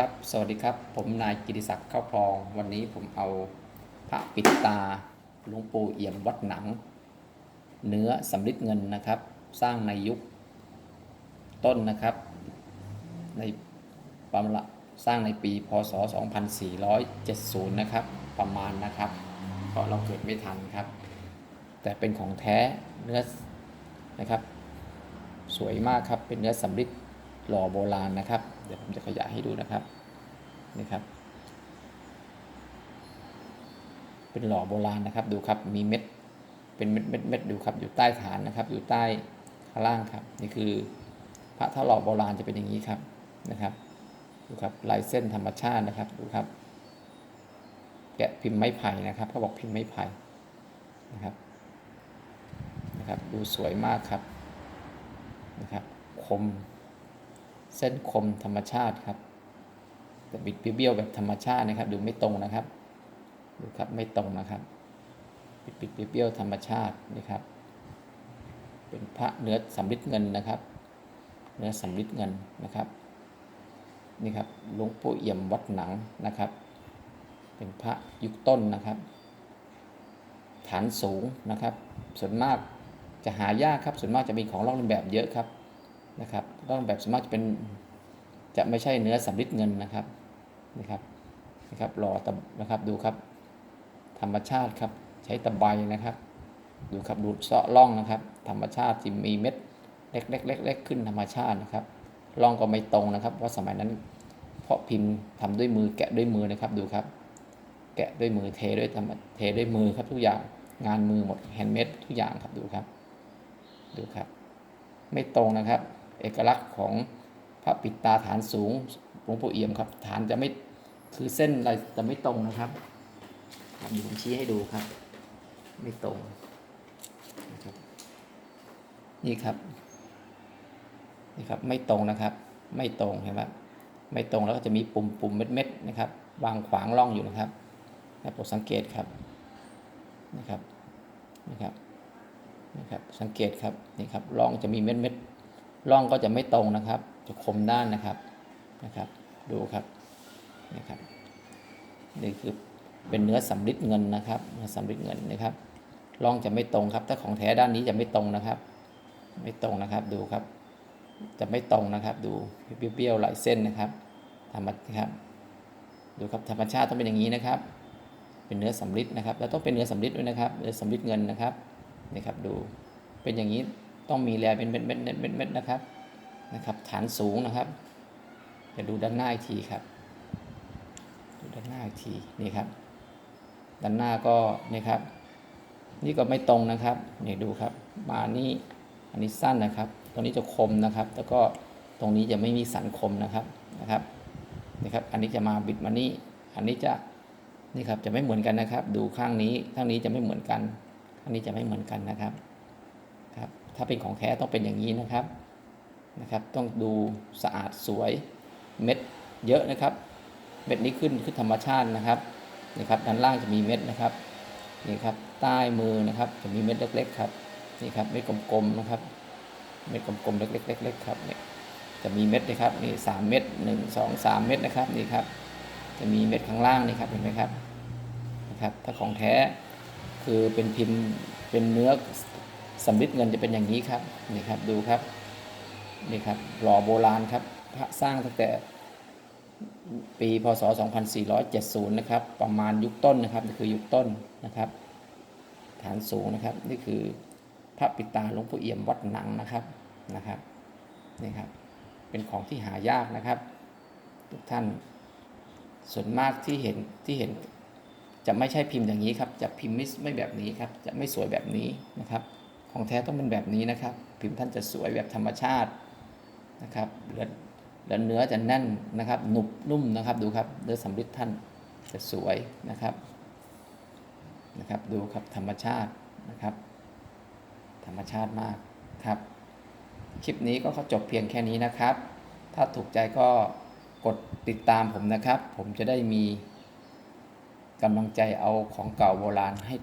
ครับ สวัสดีครับ ผมนายกิติศักดิ์เข้าพลอง วันนี้ผมเอาพระปิดตาหลวงปู่เอี่ยมวัดหนัง เนื้อสำริดเงินนะครับ สร้างในยุคต้นนะครับ ในประมาณสร้างในปีพศ 2470 นะครับ ประมาณนะครับ เพราะเราเกิดไม่ทันครับ แต่เป็นของแท้เนื้อนะครับ สวยมากครับเป็นเนื้อสำริด หล่อโบราณนะครับ เดี๋ยวผมจะขยายให้ดูนะครับนี่ครับ เป็นหล่อโบราณนะครับ ดูครับมีเม็ด เป็นเม็ดเม็ดเม็ดดูครับ อยู่ใต้ฐานนะครับ อยู่ใต้ข้างล่างครับ นี่คือพระท่าหล่อโบราณจะเป็นอย่างนี้ครับนะครับ ดูครับลายเส้นธรรมชาตินะครับดูครับ แกะพิมพ์ไม้ไผ่นะครับเขาบอกพิมพ์ไม้ไผ่นะครับนะครับ ดูสวยมากครับนะครับคม เส้นคมธรรมชาติครับแต่บิดเบี้ยวแบบธรรมชาตินะครับ ดูไม่ตรงนะครับ ดูครับไม่ตรงนะครับบิดบิดเบี้ยวธรรมชาตินี่ครับ เป็นพระเนื้อสำริดเงินนะครับ เนื้อสำริดเงินนะครับนี่ครับหลวงปู่เอี่ยมวัดหนังนะครับ เป็นพระยุคต้นนะครับ ฐานสูงนะครับ ส่วนมากจะหายากครับ ส่วนมากจะมีของลอกเลียนแบบเยอะครับ นะครับลอกเลียนแบบส่วนมากจะเป็นจะไม่ใช่เนื้อสำริดเงินนะครับนะครับนะครับรอตะนะครับดูครับ ธรรมชาติครับใช้ตะไบนะครับ ดูครับดูเสาะร่องนะครับ ธรรมชาติที่มีเม็ดเล็กๆเล็กๆขึ้นธรรมชาตินะครับร่องก็ไม่ตรงนะครับ เพราะสมัยนั้น เพราะพิมพ์ทำด้วยมือแกะด้วยมือนะครับดูครับ แกะด้วยมือเทด้วยเทด้วยมือครับทุกอย่างงานมือหมดแฮนด์เมดทุกอย่างครับดูครับ ดูครับ ไม่ตรงนะครับ เอกลักษณ์ของพระปิดตาฐานสูงหลวงปู่เอี่ยมครับ ฐานจะไม่คือเส้นอะไรจะไม่ตรงนะครับเดี๋ยวผมชี้ให้ดูครับ ไม่ตรงนะครับนี่ครับนี่ครับ ไม่ตรงนะครับ ไม่ตรงเห็นไหมไม่ตรงแล้วก็จะมีปุ่มปุ่มเม็ดเม็ดๆนะครับ วางขวางร่องอยู่นะครับนะโปรดสังเกตครับนะครับนะครับนะครับ สังเกตครับนี่ครับร่องจะมีเม็ดเม็ด ร่องก็จะไม่ตรงนะครับ จะคมด้านนะครับนะครับ ดูครับนะครับนี่คือเป็นเนื้อสำริดเงินนะครับเนื้อสำริดเงินนะครับร่องจะไม่ตรงครับ ถ้าของแท้ด้านนี้จะไม่ตรงนะครับ ไม่ตรงนะครับดูครับ จะไม่ตรงนะครับ ดูเบี้ยวๆหลายเส้นนะครับธรรมนะครับ ดูครับธรรมชาติต้องเป็นอย่างนี้นะครับ เป็นเนื้อสำริดนะครับ แล้วต้องเป็นเนื้อสำริดด้วยนะครับเนื้อสำริดเงินนะครับนี่ครับดูเป็นอย่างนี้ ต้องมีแลเป็นเม็ดเม็ดเม็ดเม็ดเม็ดนะครับนะครับ ฐานสูงนะครับจะดูด้านหน้าอีกทีครับ ดูด้านหน้าอีกทีนี่ครับ ด้านหน้าก็นี่ครับ นี่ก็ไม่ตรงนะครับนี่ดูครับ มานี่อันนี้สั้นนะครับ ตรงนี้จะคมนะครับ แล้วก็ตรงนี้จะไม่มีสันคมนะครับนะครับนี่ครับ อันนี้จะมาบิดมานี่ อันนี้จะนี่ครับจะไม่เหมือนกันนะครับ ดูข้างนี้ข้างนี้จะไม่เหมือนกัน ข้างนี้จะไม่เหมือนกันนะครับครับ ถ้าเป็นของแท้ต้องเป็นอย่างนี้นะครับนะครับ ต้องดูสะอาดสวยเม็ดเยอะนะครับ เม็ดนี้ขึ้นขึ้นธรรมชาตินะครับนะครับด้านล่างจะมีเม็ดนะครับนี่ครับใต้มือนะครับจะมีเม็ดเล็กๆครับนี่ครับเม็ดกลมๆนะครับ เม็ดกลมๆเล็กๆเล็กๆครับเนี่ยจะมีเม็ดนะครับนี่สามเม็ดหนึ่งสองสามเม็ดนะครับนี่ครับจะมีเม็ดข้างล่างนี่ครับเห็นไหมครับนะครับถ้าของแท้คือเป็นพิมพ์เป็นเนื้อ สำริดเงินจะเป็นอย่างนี้ครับนี่ครับดูครับนี่ครับหล่อโบราณครับพระสร้างตั้งแต่ปีพศ 2470 นะครับ ประมาณยุคต้นนะครับนี่คือยุคต้นนะครับ ฐานสูงนะครับ นี่คือพระปิตาหลวงปู่เอี่ยมวัดหนังนะครับนะครับนี่ครับ เป็นของที่หายากนะครับ ทุกท่านส่วนมากที่เห็นที่เห็นจะไม่ใช่พิมพ์อย่างนี้ครับ จะพิมพ์ไม่ไม่แบบนี้ครับ จะไม่สวยแบบนี้นะครับ ของแท้ต้องเป็นแบบนี้นะครับพิมพ์ท่านจะสวยแบบธรรมชาตินะครับเหลือแล้วเนื้อจะแน่นนะครับ หนุบนุ่มนะครับ ดูครับเนื้อสำริดท่านจะสวยนะครับนะครับ ดูครับธรรมชาตินะครับ ธรรมชาติมากครับ คลิปนี้ก็จบเพียงแค่นี้นะครับ ถ้าถูกใจก็กดติดตามผมนะครับ ผมจะได้มีกำลังใจเอาของเก่าโบราณให้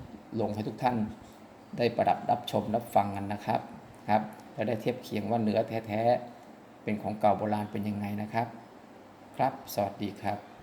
ลงให้ทุกท่าน ได้ประดับรับชมรับฟังกันนะครับครับและได้เทียบเคียงว่าเนื้อแท้ๆเป็นของเก่าโบราณเป็นยังไงนะครับ ครับ สวัสดีครับ